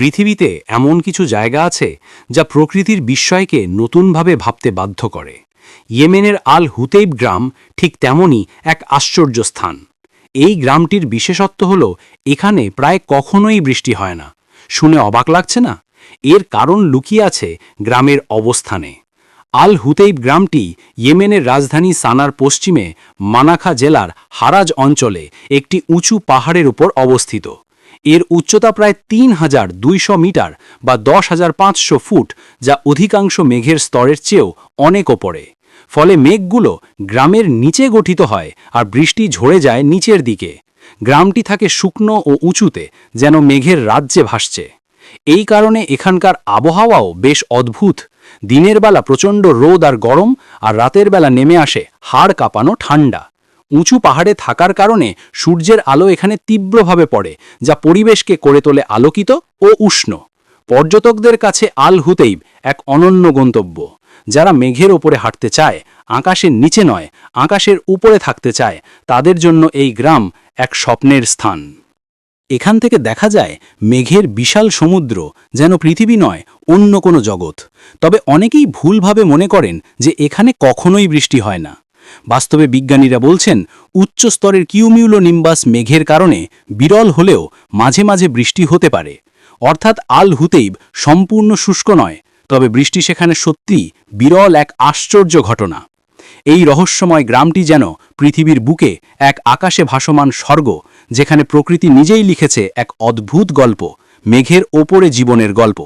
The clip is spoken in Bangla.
পৃথিবীতে এমন কিছু জায়গা আছে যা প্রকৃতির বিস্ময়কে নতুনভাবে ভাবতে বাধ্য করে। ইয়েমেনের আল হুতেইব গ্রাম ঠিক তেমনই এক আশ্চর্য স্থান। এই গ্রামটির বিশেষত্ব হল, এখানে প্রায় কখনোই বৃষ্টি হয় না। শুনে অবাক লাগছে না? এর কারণ লুকিয়ে আছে গ্রামের অবস্থানে। আল হুতেইব গ্রামটি ইয়েমেনের রাজধানী সানার পশ্চিমে মানাখা জেলার হারাজ অঞ্চলে একটি উঁচু পাহাড়ের উপর অবস্থিত। এর উচ্চতা প্রায় তিন হাজার দুইশো মিটার বা দশ হাজার পাঁচশো ফুট, যা অধিকাংশ মেঘের স্তরের চেয়েও অনেক ওপরে। ফলে মেঘগুলো গ্রামের নিচে গঠিত হয় আর বৃষ্টি ঝরে যায় নিচের দিকে। গ্রামটি থাকে শুকনো ও উঁচুতে, যেন মেঘের রাজ্যে ভাসছে। এই কারণে এখানকার আবহাওয়াও বেশ অদ্ভুত। দিনের বেলা প্রচণ্ড রোদ আর গরম, আর রাতের বেলা নেমে আসে হাড় কাঁপানো ঠান্ডা উঁচু পাহাড়ে থাকার কারণে সূর্যের আলো এখানে তীব্রভাবে পড়ে, যা পরিবেশকে করে তোলে আলোকিত ও উষ্ণ। পর্যটকদের কাছে আল হুতেইব এক অনন্য গন্তব্য। যারা মেঘের ওপরে হাঁটতে চায়, আকাশের নিচে নয়, আকাশের উপরে থাকতে চায়, তাদের জন্য এই গ্রাম এক স্বপ্নের স্থান। এখান থেকে দেখা যায়, মেঘের বিশাল সমুদ্র যেন পৃথিবী নয়, অন্য কোনো জগৎ। তবে অনেকেই ভুলভাবে মনে করেন যে এখানে কখনোই বৃষ্টি হয় না। বাস্তবে বিজ্ঞানীরা বলছেন, উচ্চ স্তরের কিউমিউলো নিম্বাস মেঘের কারণে বিরল হলেও মাঝে মাঝে বৃষ্টি হতে পারে। অর্থাৎ আল হুতেইব সম্পূর্ণ শুষ্ক নয়, তবে বৃষ্টি সেখানে সত্যি বিরল এক আশ্চর্য ঘটনা। এই রহস্যময় গ্রামটি যেন পৃথিবীর বুকে এক আকাশে ভাসমান স্বর্গ, যেখানে প্রকৃতি নিজেই লিখেছে এক অদ্ভুত গল্প, মেঘের ওপরে জীবনের গল্প।